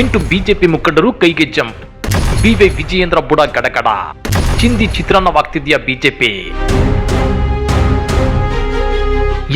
ಎಂಟು ಬಿಜೆಪಿ ಮುಖಂಡರು ಕೈಗೆ ಜಂಪ್. ಬಿವೈ ವಿಜಯೇಂದ್ರ ಬುಡ ಗಡಗಡ. ಚಿಂದಿ ಚಿತ್ರಾನ್ನವಾಗ್ತಿದ್ಯಾ ಬಿಜೆಪಿ?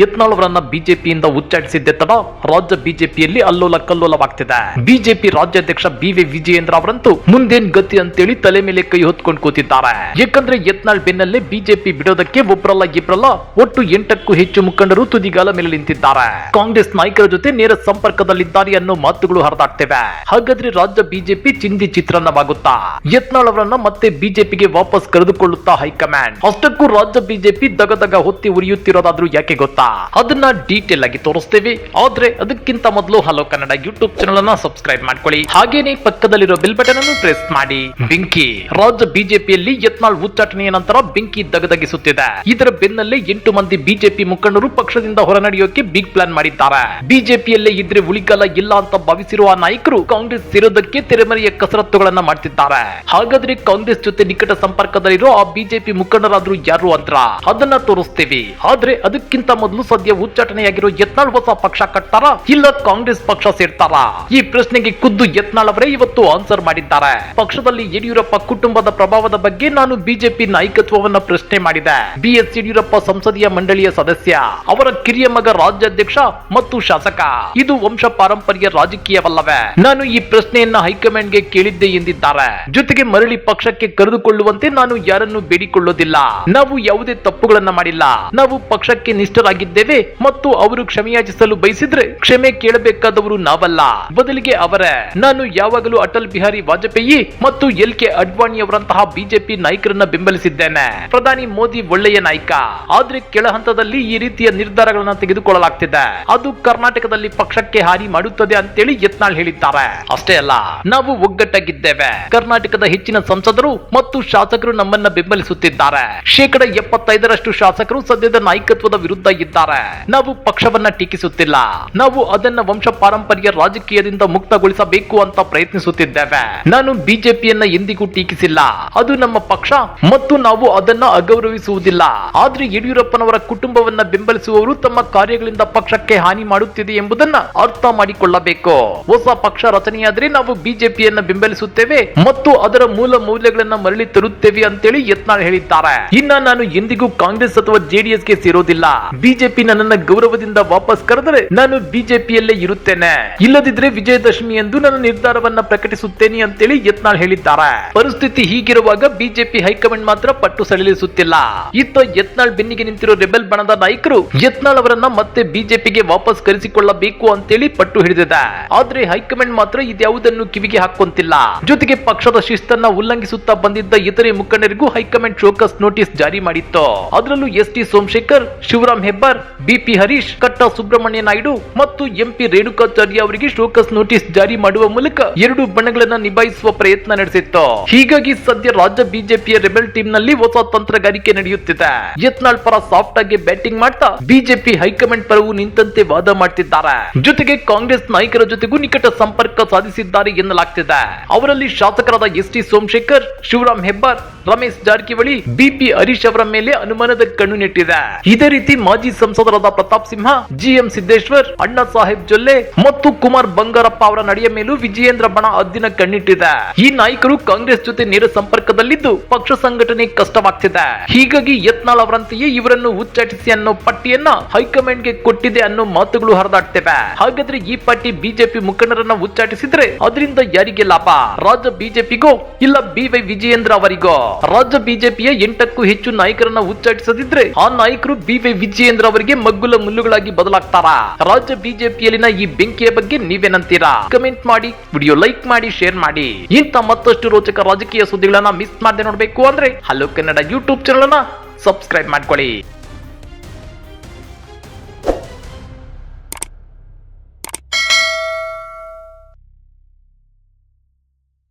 ಯತ್ನಾಳ್ ಅವರನ್ನ ಬಿಜೆಪಿಯಿಂದ ಉಚ್ಚಾಟಿಸಿದ್ದೆ ತಡ ರಾಜ್ಯ ಬಿಜೆಪಿಯಲ್ಲಿ ಅಲ್ಲೋಲ ಕಲ್ಲೋಲವಾಗ್ತಿದೆ. ಬಿಜೆಪಿ ರಾಜ್ಯಾಧ್ಯಕ್ಷ ಬಿ ವಿ ವಿಜಯೇಂದ್ರ ಅವರಂತೂ ಮುಂದೇನ್ ಗತಿ ಅಂತೇಳಿ ತಲೆ ಮೇಲೆ ಕೈ ಹೊತ್ಕೊಂಡು ಕೂತಿದ್ದಾರೆ. ಯಾಕಂದ್ರೆ ಯತ್ನಾಳ್ ಬೆನ್ನಲ್ಲೇ ಬಿಜೆಪಿ ಬಿಡೋದಕ್ಕೆ ಒಬ್ರಲ್ಲ ಇಬ್ರಲ್ಲ ಒಟ್ಟು ಎಂಟಕ್ಕೂ ಹೆಚ್ಚು ಮುಖಂಡರು ತುದಿಗಾಲ ಮೇಲೆ ನಿಂತಿದ್ದಾರೆ. ಕಾಂಗ್ರೆಸ್ ನಾಯಕರ ಜೊತೆ ನೇರ ಸಂಪರ್ಕದಲ್ಲಿದ್ದಾರೆ ಅನ್ನೋ ಮಾತುಗಳು ಹರಿದಾಡ್ತಿವೆ ಹಾಗಾದ್ರೆ ರಾಜ್ಯ ಬಿಜೆಪಿ ಚಿಂದಿ ಚಿತ್ರಾನ್ನವಾಗುತ್ತಾ? ಯತ್ನಾಳ್ ಅವರನ್ನ ಮತ್ತೆ ಬಿಜೆಪಿಗೆ ವಾಪಸ್ ಕರೆದುಕೊಳ್ಳುತ್ತಾ ಹೈಕಮಾಂಡ್? ಅಷ್ಟಕ್ಕೂ ರಾಜ್ಯ ಬಿಜೆಪಿ ದಗದಗ ಹೊತ್ತಿ ಉರಿಯುತ್ತಿರೋದಾದ್ರೂ ಯಾಕೆ ಗೊತ್ತಾ? ಅದನ್ನ ಡೀಟೇಲ್ ಆಗಿ ತೋರಿಸ್ತೇವೆ. ಆದ್ರೆ ಅದಕ್ಕಿಂತ ಮೊದಲು ಹಲೋ ಕನ್ನಡ ಯೂಟ್ಯೂಬ್ ಚಾನಲ್ ಅನ್ನ ಸಬ್ಸ್ಕ್ರೈಬ್ ಮಾಡ್ಕೊಳ್ಳಿ. ಹಾಗೇನೆ ಪಕ್ಕದಲ್ಲಿರೋ ಬಿಲ್ ಬಟನ್ ಅನ್ನು ಪ್ರೆಸ್ ಮಾಡಿ. ಬೆಂಕಿ. ರಾಜ್ಯ ಬಿಜೆಪಿಯಲ್ಲಿ ಯತ್ನಾಳ್ ಉಚ್ಚಾಟನೆಯ ನಂತರ ಬೆಂಕಿ ದಗದಗಿಸುತ್ತಿದೆ ಇದರ ಬೆನ್ನಲ್ಲೇ ಎಂಟು ಮಂದಿ ಬಿಜೆಪಿ ಮುಖಂಡರು ಪಕ್ಷದಿಂದ ಹೊರ ನಡೆಯೋಕೆ ಬಿಗ್ ಪ್ಲಾನ್ ಮಾಡಿದ್ದಾರೆ. ಬಿಜೆಪಿಯಲ್ಲೇ ಇದ್ರೆ ಉಳಿಗಾಲ ಇಲ್ಲ ಅಂತ ಭಾವಿಸಿರುವ ನಾಯಕರು ಕಾಂಗ್ರೆಸ್ ಸೇರೋದಕ್ಕೆ ತೆರೆಮರೆಯ ಕಸರತ್ತುಗಳನ್ನ ಮಾಡ್ತಿದ್ದಾರೆ. ಹಾಗಾದ್ರೆ ಕಾಂಗ್ರೆಸ್ ಜೊತೆ ನಿಕಟ ಸಂಪರ್ಕದಲ್ಲಿರೋ ಆ ಬಿಜೆಪಿ ಮುಖಂಡರಾದ್ರೂ ಯಾರು ಅಂತ ಅದನ್ನ ತೋರಿಸ್ತೇವೆ. ಆದ್ರೆ ಅದಕ್ಕಿಂತ ಮೊದಲು ಸದ್ಯ ಉಚ್ಚಾಟನೆಯಾಗಿರೋ ಯತ್ನಾಳ್ ಹೊಸ ಪಕ್ಷ ಕಟ್ತಾರ? ಇಲ್ಲ ಕಾಂಗ್ರೆಸ್ ಪಕ್ಷ ಸೇರ್ತಾರ? ಈ ಪ್ರಶ್ನೆಗೆ ಖುದ್ದು ಯತ್ನಾಳ್ ಅವರೇ ಇವತ್ತು ಆನ್ಸರ್ ಮಾಡಿದ್ದಾರೆ. ಪಕ್ಷದಲ್ಲಿ ಯಡಿಯೂರಪ್ಪ ಕುಟುಂಬದ ಪ್ರಭಾವದ ಬಗ್ಗೆ ನಾನು ಬಿಜೆಪಿ ನಾಯಕತ್ವವನ್ನ ಪ್ರಶ್ನೆ ಮಾಡಿದೆ. ಬಿ ಎಸ್ ಯಡಿಯೂರಪ್ಪ ಸಂಸದೀಯ ಮಂಡಳಿಯ ಸದಸ್ಯ, ಅವರ ಕಿರಿಯ ಮಗ ರಾಜ್ಯಾಧ್ಯಕ್ಷ ಮತ್ತು ಶಾಸಕ. ಇದು ವಂಶ ಪಾರಂಪರ್ಯ ರಾಜಕೀಯವಲ್ಲವೇ? ನಾನು ಈ ಪ್ರಶ್ನೆಯನ್ನ ಹೈಕಮಾಂಡ್ಗೆ ಕೇಳಿದ್ದೆ ಎಂದಿದ್ದಾರೆ. ಜೊತೆಗೆ ಮರಳಿ ಪಕ್ಷಕ್ಕೆ ಕರೆದುಕೊಳ್ಳುವಂತೆ ನಾನು ಯಾರನ್ನು ಬೇಡಿಕೊಳ್ಳೋದಿಲ್ಲ. ನಾವು ಯಾವುದೇ ತಪ್ಪುಗಳನ್ನ ಮಾಡಿಲ್ಲ. ನಾವು ಪಕ್ಷಕ್ಕೆ ನಿಷ್ಠರಾಗಿದ್ದೇವೆ ಮತ್ತು ಅವರು ಕ್ಷಮೆಯಾಚಿಸಲು ಬಯಸಿದ್ರೆ ಕ್ಷಮೆ ಕೇಳಬೇಕಾದವರು ನಾವಲ್ಲ. ಬದಲಿಗೆ ಅವರೇ. ನಾನು ಯಾವಾಗಲೂ ಅಟಲ್ ಬಿಹಾರಿ ವಾಜಪೇಯಿ ಮತ್ತು ಎಲ್ ಕೆ ಅಡ್ವಾಣಿ ಅವರಂತಹ ಬಿಜೆಪಿ ನಾಯಕರನ್ನ ಬೆಂಬಲಿಸಿದ್ದೇನೆ. ಪ್ರಧಾನಿ ಮೋದಿ ಒಳ್ಳೆಯ ನಾಯಕ. ಆದ್ರೆ ಕೆಳ ಹಂತದಲ್ಲಿ ಈ ರೀತಿಯ ನಿರ್ಧಾರಗಳನ್ನ ತೆಗೆದುಕೊಳ್ಳಲಾಗ್ತಿದೆ. ಅದು ಕರ್ನಾಟಕದಲ್ಲಿ ಪಕ್ಷಕ್ಕೆ ಹಾನಿ ಮಾಡುತ್ತದೆ ಅಂತೇಳಿ ಯತ್ನಾಳ್ ಹೇಳಿದ್ದಾರೆ. ಅಷ್ಟೇ ಅಲ್ಲ, ನಾವು ಒಗ್ಗಟ್ಟಾಗಿದ್ದೇವೆ. ಕರ್ನಾಟಕದ ಹೆಚ್ಚಿನ ಸಂಸದರು ಮತ್ತು ಶಾಸಕರು ನಮ್ಮನ್ನ ಬೆಂಬಲಿಸುತ್ತಿದ್ದಾರೆ. ಶೇಕಡ ಎಪ್ಪತ್ತೈದರಷ್ಟು ಶಾಸಕರು ಸದ್ಯದ ನಾಯಕತ್ವದ ವಿರುದ್ಧ ಇದ್ದಾರೆ. ನಾವು ಪಕ್ಷವನ್ನ ಟೀಕಿಸುತ್ತಿಲ್ಲ. ನಾವು ಅದನ್ನ ವಂಶ ಪಾರಂಪರ್ಯ ರಾಜಕೀಯದಿಂದ ಮುಕ್ತಗೊಳಿಸಬೇಕು ಅಂತ ಪ್ರಯತ್ನಿಸುತ್ತಿದ್ದೇವೆ. ನಾನು ಬಿಜೆಪಿಯನ್ನ ಎಂದಿಗೂ ಟೀಕಿಸಿಲ್ಲ. ಅದು ನಮ್ಮ ಪಕ್ಷ ಮತ್ತು ನಾವು ಅದನ್ನ ಅಗೌರವಿಸುವುದಿಲ್ಲ. ಆದ್ರೆ ಯಡಿಯೂರಪ್ಪನವರ ಕುಟುಂಬವನ್ನ ಬೆಂಬಲಿಸುವವರು ತಮ್ಮ ಕಾರ್ಯಗಳಿಂದ ಪಕ್ಷಕ್ಕೆ ಹಾನಿ ಮಾಡುತ್ತಿದೆ ಎಂಬುದನ್ನ ಅರ್ಥ ಮಾಡಿಕೊಳ್ಳಬೇಕು. ಹೊಸ ಪಕ್ಷ ರಚನೆಯಾದ್ರೆ ನಾವು ಬಿಜೆಪಿಯನ್ನ ಬೆಂಬಲಿಸುತ್ತೇವೆ ಮತ್ತು ಅದರ ಮೂಲ ಮೌಲ್ಯಗಳನ್ನ ಮರಳಿ ತರುತ್ತೇವೆ ಅಂತೇಳಿ ಯತ್ನಾಳ್ ಹೇಳಿದ್ದಾರೆ. ಇನ್ನ ನಾನು ಎಂದಿಗೂ ಕಾಂಗ್ರೆಸ್ ಅಥವಾ ಜೆಡಿಎಸ್ಗೆ ಸೇರೋದಿಲ್ಲ. ಬಿಜೆಪಿ ನನ್ನನ್ನ ಗೌರವದಿಂದ ವಾಪಸ್ ಕರೆದರೆ ನಾನು ಬಿಜೆಪಿಯಲ್ಲೇ ಇರುತ್ತೇನೆ. ಇಲ್ಲದಿದ್ರೆ ವಿಜಯದಶಮಿ ಎಂದು ನನ್ನ ನಿರ್ಧಾರವನ್ನ ಪ್ರಕಟಿಸುತ್ತೇನೆ ಅಂತೇಳಿ ಯತ್ನಾಳ್ ಹೇಳಿದ್ದಾರೆ. ಪರಿಸ್ಥಿತಿ ಹೀಗಿರುವಾಗ ಬಿಜೆಪಿ ಹೈಕಮಾಂಡ್ ಮಾತ್ರ ಪಟ್ಟು ಸಡಿಲಿಸುತ್ತಿಲ್ಲ. ಇತ್ತ ಯತ್ನಾಳ್ ಬೆನ್ನಿಗೆ ನಿಂತಿರೋ ರೆಬೆಲ್ ಬಣದ ನಾಯಕರು ಯತ್ನಾಳ್ ಅವರನ್ನ ಮತ್ತೆ ಬಿಜೆಪಿಗೆ ವಾಪಸ್ ಕರೆಸಿಕೊಳ್ಳಬೇಕು ಅಂತೇಳಿ ಪಟ್ಟು ಹಿಡಿದಿದೆ. ಆದ್ರೆ ಹೈಕಮಾಂಡ್ ಮಾತ್ರ ಇದ್ಯಾವುದನ್ನು ಕಿವಿಗೆ ಹಾಕೊಂತಿಲ್ಲ. ಜೊತೆಗೆ ಪಕ್ಷದ ಶಿಸ್ತನ್ನ ಉಲ್ಲಂಘಿಸುತ್ತಾ ಬಂದಿದ್ದ ಇತರೆ ಮುಖಂಡರಿಗೂ ಹೈಕಮಾಂಡ್ ಶೋಕಸ್ ನೋಟಿಸ್ ಜಾರಿ ಮಾಡಿತ್ತು. ಅದರಲ್ಲೂ S T Somashekar, Shivaram Hebbar, BP Harish, Katta Subrahmanya Naidu MP Renukacharya ಅವರಿಗೆ ಶೋಕಸ್ ನೋಟಿಸ್ ಜಾರಿ ಮಾಡುವ ಮೂಲಕ ಎರಡು ಬಣಗಳನ್ನ ನಿಭಾಯಿಸುವ ಪ್ರಯತ್ನ ನಡೆಸಿತ್ತು. ಹೀಗಾಗಿ ಸದ್ಯ ರಾಜ್ಯ ಬಿಜೆಪಿಯ ರೆಬೆಲ್ ಟೀಮ್ನಲ್ಲಿ ಹೊಸ ತಂತ್ರಗಾರಿಕೆ ನಡೆಯುತ್ತಿದೆ. ಯತ್ನಾಳ್ ಪರ ಸಾಫ್ಟ್ ಆಗಿ ಬ್ಯಾಟಿಂಗ್ ಮಾಡ್ತಾ ಬಿಜೆಪಿ ಹೈಕಮಾಂಡ್ ಪರವು ನಿಂತಂತೆ ವಾದ ಮಾಡ್ತಿದ್ದಾರೆ. ಜೊತೆಗೆ ಕಾಂಗ್ರೆಸ್ ನಾಯಕರ ಜೊತೆಗೂ ನಿಕಟ ಸಂಪರ್ಕ ಸಾಧಿಸಿದ್ದಾರೆ ಎನ್ನಲಾಗ್ತಿದೆ. ಅವರಲ್ಲಿ ಶಾಸಕರಾದ S T Somashekar, Shivaram Hebbar Ramesh Jarkiholi, BP Harish ಅವರ ಮೇಲೆ ಅನುಮಾನದ ಕಣ್ಣು ನೆಟ್ಟಿದೆ. ಇದೇ ರೀತಿ ಮಾಜಿ ಸಂಸದರಾದ ಪ್ರತಾಪ್ ಸಿಂಹ, ಜಿಎಂ ಸಿದ್ದೇಶ್ವರ್, ಅಣ್ಣಾ ಸಾಹೇಬ್ ಜೊಲ್ಲೆ ಮತ್ತು ಕುಮಾರ್ ಬಂಗಾರಪ್ಪ ಅವರ ನಡೆಯ ಮೇಲೂ ವಿಜಯೇಂದ್ರ ಬಣ ಅದ್ದಿನ ಕಣ್ಣಿಟ್ಟಿದೆ. ಈ ನಾಯಕರು ಕಾಂಗ್ರೆಸ್ ಜೊತೆ ನೇರ ಸಂಪರ್ಕದಲ್ಲಿದ್ದು ಪಕ್ಷ ಸಂಘಟನೆ ಕಷ್ಟವಾಗ್ತಿದೆ. ಹೀಗಾಗಿ ಯತ್ನಾಳ್ ಅವರಂತೆಯೇ ಇವರನ್ನು ಉಚ್ಚಾಟಿಸಿ ಅನ್ನೋ ಪಟ್ಟಿಯನ್ನ ಹೈಕಮಾಂಡ್ಗೆ ಕೊಟ್ಟಿದೆ ಅನ್ನೋ ಮಾತುಗಳು ಹರಿದಾಡ್ತಿವೆ. ಹಾಗಾದ್ರೆ ಈ ಪಟ್ಟಿ ಬಿಜೆಪಿ ಮುಖಂಡರನ್ನ ಉಚ್ಚಾಟಿಸಿದ್ರೆ ಅದರಿಂದ ಯಾರಿಗೆ ಲಾಭ? ರಾಜ್ಯ ಬಿಜೆಪಿಗೋ ಇಲ್ಲ ಬಿ ವೈ ವಿಜಯೇಂದ್ರ ಅವರಿಗೋ? ರಾಜ್ಯ ಬಿಜೆಪಿಯ ಎಂಟಕ್ಕೂ ಹೆಚ್ಚು ನಾಯಕರನ್ನ ಉಚ್ಚಾಟಿಸದಿದ್ರೆ ಆ ನಾಯಕರು ಬಿ ವಿಜಯೇಂದ್ರ ಅವರಿಗೆ ಮಗ್ಗುಲ ಮುಲ್ಲುಗಳಾಗಿ ಬದಲಾಗ್ತಾರಾ? ರಾಜ್ಯ ಬಿಜೆಪಿಯಲ್ಲಿನ ಈ ಬೆಂಕಿಯ ಬಗ್ಗೆ ನೀವೇನಂತೀರಾ? ಕಮೆಂಟ್ ಮಾಡಿ, ವಿಡಿಯೋ ಲೈಕ್ ಮಾಡಿ, ಶೇರ್ ಮಾಡಿ. ಇಂತ ಮತ್ತಷ್ಟು ರೋಚಕ ರಾಜಕೀಯ ಸುದ್ದಿಗಳನ್ನ ಮಿಸ್ ಮಾಡದೆ ನೋಡ್ಬೇಕು ಅಂದ್ರೆ ಹಲೋ ಕನ್ನಡ ಯೂಟ್ಯೂಬ್ ಚಾನಲ್ ಅನ್ನ ಸಬ್ಸ್ಕ್ರೈಬ್ ಮಾಡ್ಕೊಳ್ಳಿ.